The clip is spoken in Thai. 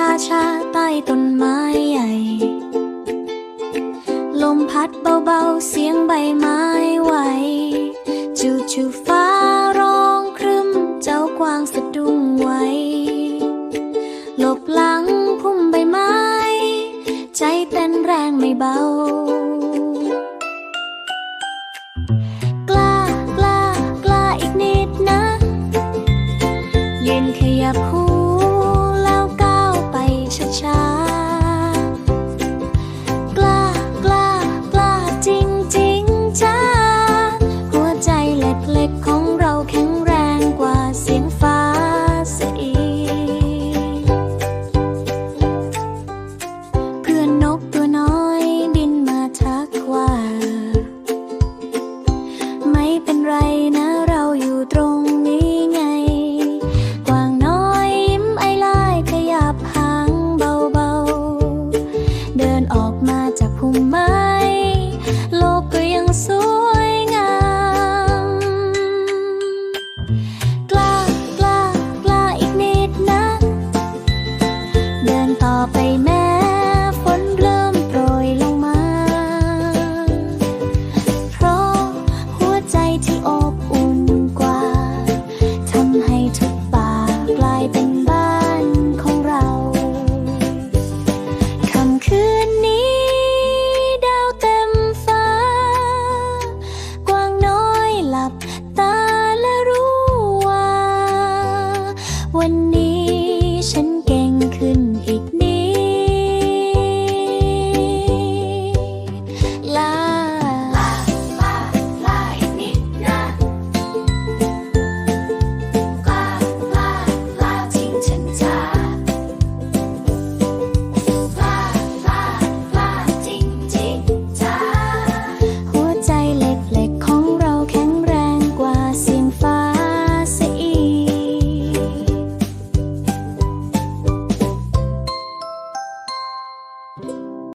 ชาชาใต้ต้นไม้ใหญ่ ลมพัดเบาๆ เสียงใบไม้ไหวจู่จู่ฟ้าร้องครึมเจ้ากวางสะดุ้งไว้หลบหลังพุ่มใบไม้ ใจเต้นแรงไม่เบา จากภูมิม้ วันนี้ฉัน